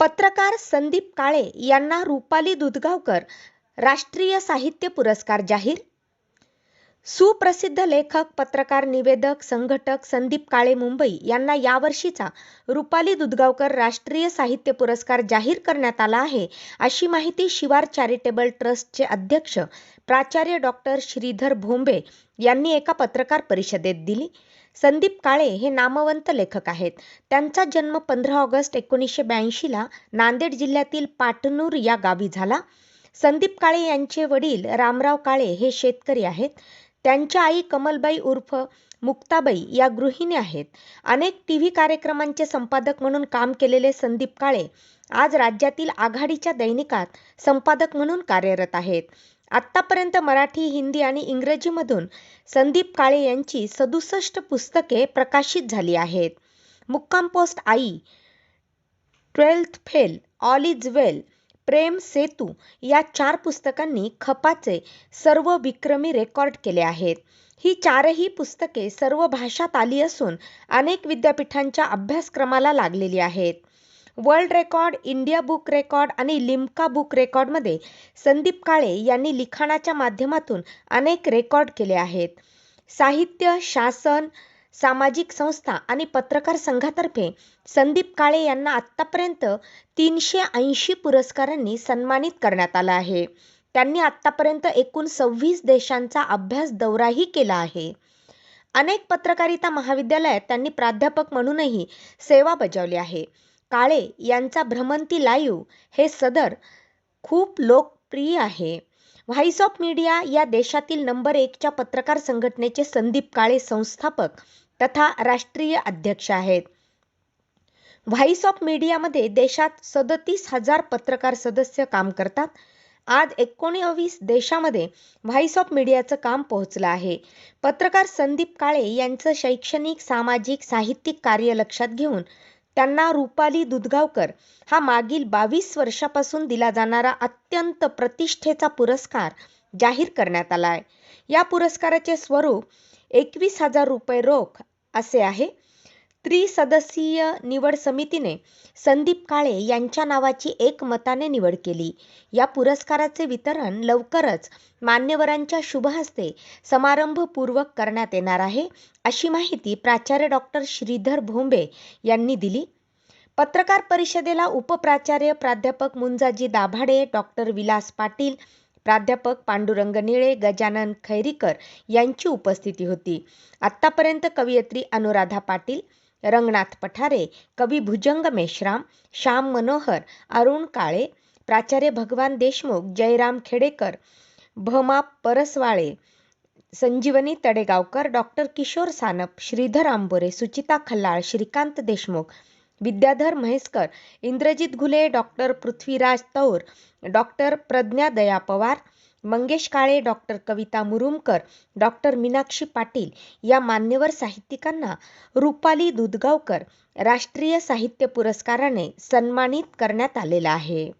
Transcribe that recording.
पत्रकार संदीप काळे यांना रुपाली दुधगावकर राष्ट्रीय साहित्य पुरस्कार जाहीर. सुप्रसिद्ध लेखक पत्रकार निवेदक संघटक संदीप काळे मुंबई यांना यावर्षीचा रुपाली दुधगावकर राष्ट्रीय साहित्य पुरस्कार जाहीर करण्यात आला आहे अशी माहिती शिवार चॅरिटेबल ट्रस्टचे अध्यक्ष प्राचार्य डॉक्टर श्रीधर भोंबे यांनी एका पत्रकार परिषदेत दिली. संदीप काळे हे नामवंत लेखक आहेत. त्यांचा जन्म पंधरा ऑगस्ट एकोणीसशे ब्याऐंशीला नांदेड जिल्ह्यातील पाटनूर या गावी झाला. संदीप काळे यांचे वडील रामराव काळे हे शेतकरी आहेत. त्यांच्या आई कमलबाई उर्फ मुक्ताबाई या गृहिणी आहेत. अनेक टी व्ही कार्यक्रमांचे संपादक म्हणून काम केलेले संदीप काळे आज राज्यातील आघाडीच्या दैनिकात संपादक म्हणून कार्यरत आहेत. आत्तापर्यंत मराठी हिंदी आणि इंग्रजीमधून संदीप काळे यांची सदुसष्ट पुस्तके प्रकाशित झाली आहेत. मुक्काम post I twelfth fail all is well Prem Setu या चार पुस्तकांनी खपाचे सर्व विक्रमी रेकॉर्ड केले आहेत. ही चारही पुस्तके सर्व भाषात आली असून अनेक विद्यापीठांच्या अभ्यासक्रमाला लागलेली आहेत. World record India book record आणि लिम्का बुक रेकॉर्डमध्ये संदीप काळे यांनी लिखाणाच्या माध्यमातून अनेक रेकॉर्ड केले आहेत. साहित्य शासन सामाजिक संस्था आणि पत्रकार संघातर्फे संदीप काळे यांना आत्तापर्यंत तीनशे ऐंशी पुरस्कारांनी सन्मानित करण्यात आलं आहे. त्यांनी आत्तापर्यंत एकूण सव्वीस देशांचा अभ्यास दौराही केला आहे. अनेक पत्रकारिता महाविद्यालयात त्यांनी प्राध्यापक म्हणूनही सेवा बजावली आहे. काळे यांचा भ्रमंती लाईव्ह हे सदर खूप लोकप्रिय आहे. व्हाईस ऑफ मीडिया या देशातील नंबर एकच्या पत्रकार संघटनेचे संदीप काळे संस्थापक तथा राष्ट्रीय अध्यक्ष आहेत. व्हाईस ऑफ मीडियामध्ये देशात सदतीस हजार पत्रकार सदस्य काम करतात. आज एकोणीस देशामध्ये व्हाईस ऑफ मीडियाचं काम पोहोचलं आहे. पत्रकार संदीप काळे यांचं शैक्षणिक सामाजिक साहित्यिक कार्य लक्षात घेऊन त्यांना रुपाली दुधगावकर हा मागील बावीस वर्षापासून दिला जाणारा अत्यंत प्रतिष्ठेचा पुरस्कार जाहीर करण्यात आला आहे. या पुरस्काराचे स्वरूप एकवीस हजार रुपये रोख असे आहे. त्रिसदस्यीय निवड समितीने संदीप काळे यांच्या नावाची एकमताने निवड केली. या पुरस्काराचे वितरण लवकरच मान्यवरांच्या शुभहस्ते समारंभपूर्वक करण्यात येणार आहे अशी माहिती प्राचार्य डॉक्टर श्रीधर भोंबे यांनी दिली. पत्रकार परिषदेला उपप्राचार्य प्राध्यापक मुंजाजी दाभाडे डॉक्टर विलास पाटील प्राध्यापक पांडुरंग निळे गजानन खैरीकर यांची उपस्थिती होती. आत्तापर्यंत कवयित्री अनुराधा पाटील रंगनाथ पठारे कवी भुजंग मेश्राम श्याम मनोहर अरुण काळे प्राचार्य Bhagwan Deshmukh Jayram Khedekar Bhama Parasvale Sanjivani Tadegaonkar doctor Kishor Sanap Shridhar Ambore Suchita Khallal Shrikant Deshmukh Vidyadhar Mhaiskar Indrajit Ghule doctor Prithviraj Taur doctor Pragya Daya Pawar Mangesh Kale doctor Kavita Murumkar doctor Meenakshi Patil या मान्यवर साहित्यिकांना रुपाली दुधगावकर राष्ट्रीय साहित्य पुरस्काराने सन्मानित करण्यात आलेला आहे.